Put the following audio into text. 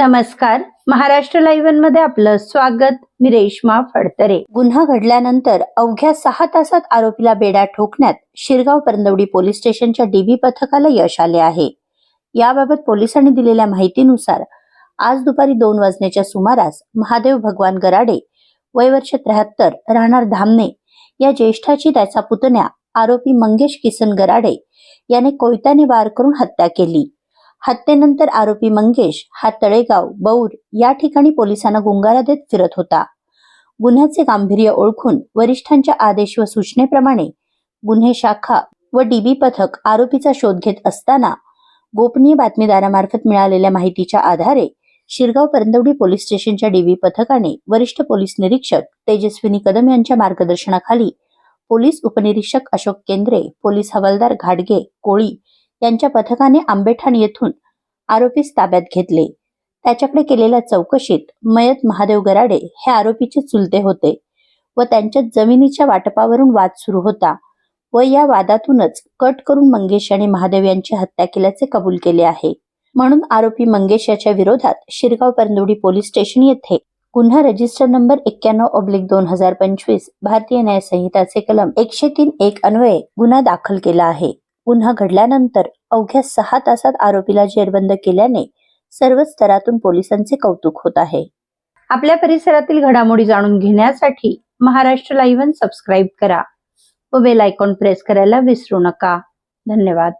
नमस्कार. महाराष्ट्र लाईव्हमध्ये आपलं स्वागत. मी रेश्मा फडतरे. गुन्हा घडल्यानंतर अवघ्या सहा तासात आरोपीला बेड्या ठोकण्यात शिरगाव परंदवडी पोलीस स्टेशनच्या डीबी पथकाला यश आले आहे. याबाबत पोलिसांनी दिलेल्या माहितीनुसार आज दुपारी दोन वाजण्याच्या सुमारास महादेव भगवान गराडे वय वर्ष त्र्याहत्तर राहणार धामणे या ज्येष्ठाची त्याचा पुतण्या आरोपी मंगेश किसन गराडे याने कोयत्याने वार करून हत्या केली. हत्येनंतर आरोपी मंगेश हा तळेगाव बौर या ठिकाणी पोलिसांना गुंगारा देत फिरत होता. गुन्ह्याचे गांभीर्य ओळखून वरिष्ठांच्या आदेश व सूचनेप्रमाणे गुन्हे शाखा व डीबी पथक आरोपीचा शोध घेत असताना गोपनीय बातमीदारामार्फत मिळालेल्या माहितीच्या आधारे शिरगाव परंदवडी पोलीस स्टेशनच्या डीबी पथकाने वरिष्ठ पोलीस निरीक्षक तेजस्विनी कदम यांच्या मार्गदर्शनाखाली पोलीस उपनिरीक्षक अशोक केंद्रे पोलीस हवालदार घाडगे कोळी यांच्या पथकाने आंबेठाण येथून आरोपीस ताब्यात घेतले. त्याच्याकडे केलेल्या चौकशीत मयत महादेव गराडे हे आरोपीचे चुलते होते व त्यांच्या जमिनीच्या वाटपावरून वाद सुरू होता व या वादातूनच कट करून मंगेश आणि महादेव यांची हत्या केल्याचे कबूल केले आहे. म्हणून आरोपी मंगेश याच्या विरोधात शिरगाव परंदोडी पोलीस स्टेशन येथे गुन्हा रजिस्टर नंबर एक्क्याण्णव ऑब्लिक दोन हजार पंचवीस भारतीय न्यायसंहिताचे कलम एकशे तीन एक अन्वये गुन्हा दाखल केला आहे. गुन्हा घडल्यानंतर अवघ्या सहा तासात आरोपीला जेरबंद केल्याने सर्व स्तरातून पोलिसांचे कौतुक होत आहे. आपल्या परिसरातील घडामोडी जाणून घेण्यासाठी महाराष्ट्र लाईव्ह सबस्क्राईब करा व बेल आयकॉन प्रेस करायला विसरू नका. धन्यवाद.